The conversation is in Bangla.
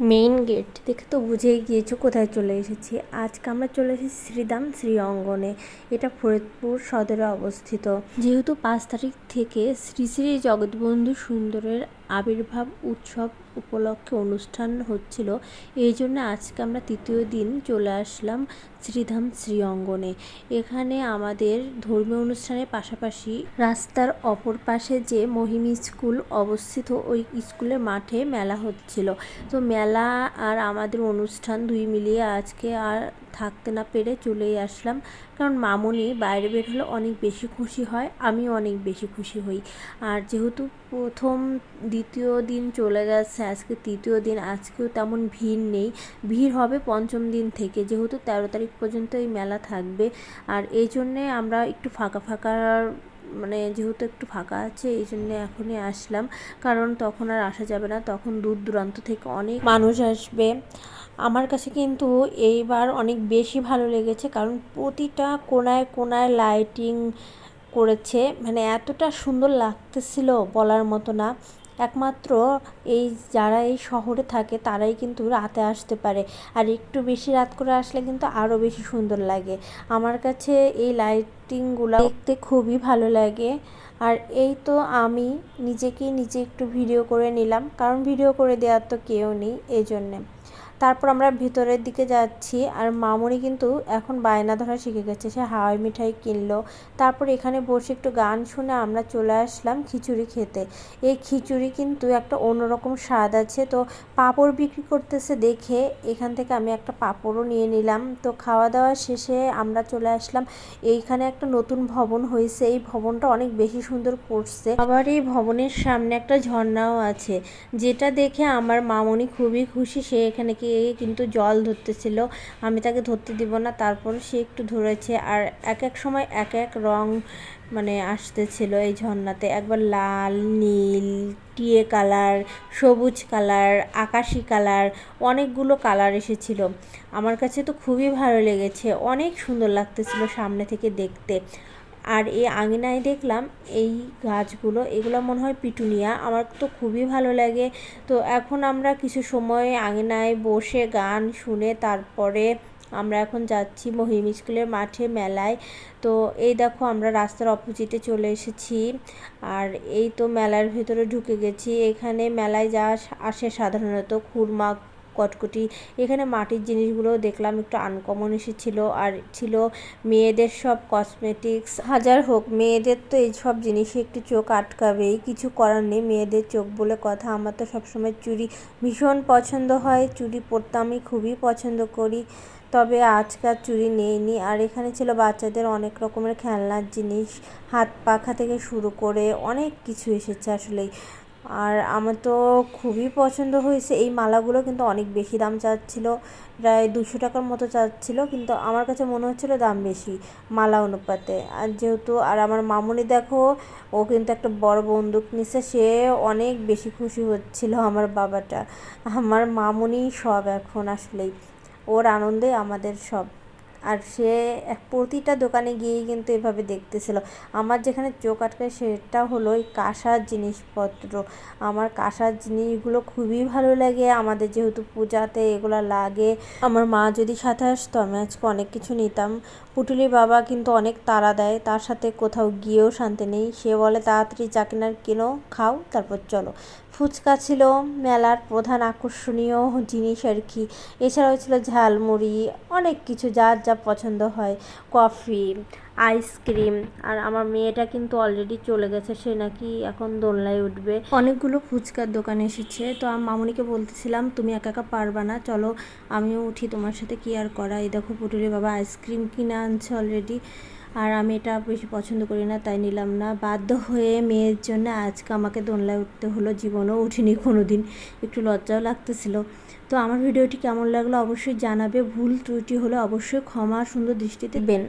মেইন গেট দেখে তো বুঝেই গিয়েছো কোথায় চলে এসেছি। আজকে আমরা চলে এসেছি শ্রীদাম শ্রী অঙ্গনে। এটা ফরিদপুর সদরে অবস্থিত। যেহেতু পাঁচ তারিখ থেকে শ্রী শ্রী জগৎবন্ধু সুন্দরের আবির্ভাব উৎসব উপলক্ষে অনুষ্ঠান হচ্ছিল। এই জন্য আজকে আমরা তৃতীয় দিন চলে আসলাম শ্রীধাম শ্রী অঙ্গনে এখানে আমাদের ধর্মীয় অনুষ্ঠানের পাশাপাশি রাস্তার অপর পাশে যে মহিম স্কুল অবস্থিত, ওই স্কুলের মাঠে মেলা হচ্ছিল। তো মেলা আর আমাদের অনুষ্ঠান দুই মিলিয়ে আজকে আর থাকতে না পেরে চলেই আসলাম। কারণ মামুনি বাইরে বের হলে অনেক বেশি খুশি হয় আমি অনেক বেশি খুশি হই। আর যেহেতু প্রথম, দ্বিতীয় দিন চলে গেছে, আজকে তৃতীয় দিন, আজকেও তেমন ভিড় নেই। ভিড় হবে পঞ্চম দিন থেকে, যেহেতু তেরো তারিখ পর্যন্ত এই মেলা থাকবে। আর এই জন্যে আমরা একটু ফাঁকা ফাঁকা মানে যেহেতু একটু ফাঁকা আছে, এই জন্যে এখনই আসলাম। কারণ তখন আর আসা যাবে না, তখন দূর দূরান্ত থেকে অনেক মানুষ আসবে। আমার কাছে কিন্তু এইবার অনেক বেশি ভালো লেগেছে, কারণ প্রতিটা কোনায় কোনায় লাইটিং করেছে। মানে এতটা সুন্দর লাগতেছিল বলার মতো না। একমাত্র এই যারা এই শহরে থাকে তারাই কিন্তু রাতে আসতে পারে। আর একটু বেশি রাত করে আসলে কিন্তু আরও বেশি সুন্দর লাগে। আমার কাছে এই লাইটিংগুলো দেখতে খুবই ভালো লাগে। আর এই তো আমি নিজেকেই নিজে একটু ভিডিও করে নিলাম, কারণ ভিডিও করে দেওয়ার তো কেউ নেই এই জন্যে তারপর আমরা ভিতরের দিকে যাচ্ছি আর মামুনি কিন্তু এখন বায়না ধরা শিখে গেছে। সে হাওয়াই মিঠাই কিনলো। তারপর এখানে বসে একটু গান শুনে আমরা চলে আসলাম খিচুড়ি খেতে। এই খিচুড়ি কিন্তু একটা অন্যরকম স্বাদ আছে। তো পাঁপড় বিক্রি করতেছে দেখে এখান থেকে আমি একটা পাঁপড়ও নিয়ে নিলাম। তো খাওয়া দাওয়া শেষে আমরা চলে আসলাম। এইখানে একটা নতুন ভবন হয়েছে। এই ভবনটা অনেক বেশি সুন্দর করছে। আবার এই ভবনের সামনে একটা ঝর্ণাও আছে। যেটা দেখে আমার মামনি খুবই খুশি। সে এখানে কি কিন্তু জল ধরতেছিল। আমি তাকে ধরতে দিব না, তারপর সে একটু ধরেছে আর এক এক সময় এক এক রং মানে আসতেছিল এই ঝর্ণাতে। একবার লাল, নীল, টিয়ে কালার, সবুজ কালার, আকাশি কালার, অনেকগুলো কালার এসেছিল। আমার কাছে তো খুবই ভালো লেগেছে, অনেক সুন্দর লাগতেছিল সামনে থেকে দেখতে। আর এই আঙিনায় দেখলাম এই গাছগুলো, এগুলো মনে হয় পিটুনিয়া। আমার তো খুবই ভালো লাগে। তো এখন আমরা কিছু সময় আঙিনায় বসে গান শুনে তারপরে আমরা এখন যাচ্ছি মহিম স্কুলের মাঠে মেলায়। তো এই দেখো আমরা রাস্তার অপোজিটে চলে এসেছি। আর এই তো মেলার ভেতরে ঢুকে গেছি। এখানে মেলায় যা আসে সাধারণত খুরমা কটকটি। এখানে মাটির জিনিসগুলো দেখলাম একটু আনকমন এসেছিল। আর ছিল মেয়েদের সব কসমেটিক্স হাজার হোক, মেয়েদের তো এই সব জিনিসে একটু চোখ আটকাবেই। কিছু করার নেই, মেয়েদের চোখ বলে কথা। আমার তো সবসময় চুড়ি ভীষণ পছন্দ হয়। চুড়ি পরতে আমি খুবই পছন্দ করি। তবে আজকাল চুড়ি নেইনি। আর এখানে ছিল বাচ্চাদের অনেক রকমের খেলনার জিনিস। হাত পাখা থেকে শুরু করে অনেক কিছু এসেছে আসলেই। আর আমার তো খুবই পছন্দ হয়েছে। এই মালাগুলো কিন্তু অনেক বেশি দাম চাচ্ছিল, প্রায় দুশো টাকার মতো চাচ্ছিল, কিন্তু আমার কাছে মনে হচ্ছিল দাম বেশি মালা অনুপাতে। আর যেহেতু, আর আমার মামুনি দেখো, ও কিন্তু একটা বড় বন্দুক নিছে, সে অনেক বেশি খুশি হচ্ছিল আমার বাবাটা। আমার মামুনি সব এখন আসলেই, ওর আনন্দে আমাদের সব। আর সে এক প্রতিটা দোকানে গিয়েই কিন্তু এভাবে দেখতেছিল। আমার যেখানে চোখ আটকায় সেটা হলো ওই কাঁসার জিনিসপত্র। আমার কাঁসার জিনিসগুলো খুবই ভালো লাগে, আমাদের যেহেতু পূজাতে এগুলো লাগে। আমার মা যদি সাথে আসতো, আমি আজকে অনেক কিছু নিতাম। পুটুলির বাবা কিন্তু অনেক তাড়া দেয়, তার সাথে কোথাও গিয়েও শান্তি নেই। সে বলে, তাড়াতাড়ি যা কেনার কিনো, খাও, তারপর চলো। ফুচকা ছিল মেলার প্রধান আকর্ষণীয় জিনিস আর কি। এছাড়াও ছিল ঝালমুড়ি, অনেক কিছু যার যা পছন্দ হয়। কফি, আইসক্রিম, আর আমার মেয়েটা কিন্তু অলরেডি চলে গেছে, সে নাকি এখন দোলনায় উঠবে। অনেকগুলো ফুচকার দোকান এসেছে, তো আমি মামুনিকে বলতেছিলাম, তুমি একা একা পারবা না, চলো আমিও উঠি তোমার সাথে, কি আর করা? এই দেখো পুটুরি বাবা, আইসক্রিম কিনে আনছে অলরেডি আর আমি এটা বেশি পছন্দ করি না, তাই নিলাম না। বাধ্য হয়ে মেয়ের জন্য আজকে আমাকে দোলনায় উঠতে হলো, জীবনও উঠিনি কোনো দিন একটু লজ্জাও লাগতেছিল। তো আমার ভিডিওটি কেমন লাগল অবশ্যই জানাবে। ভুল ত্রুটি হলে অবশ্যই ক্ষমা সুন্দর দৃষ্টিতে দেবেন।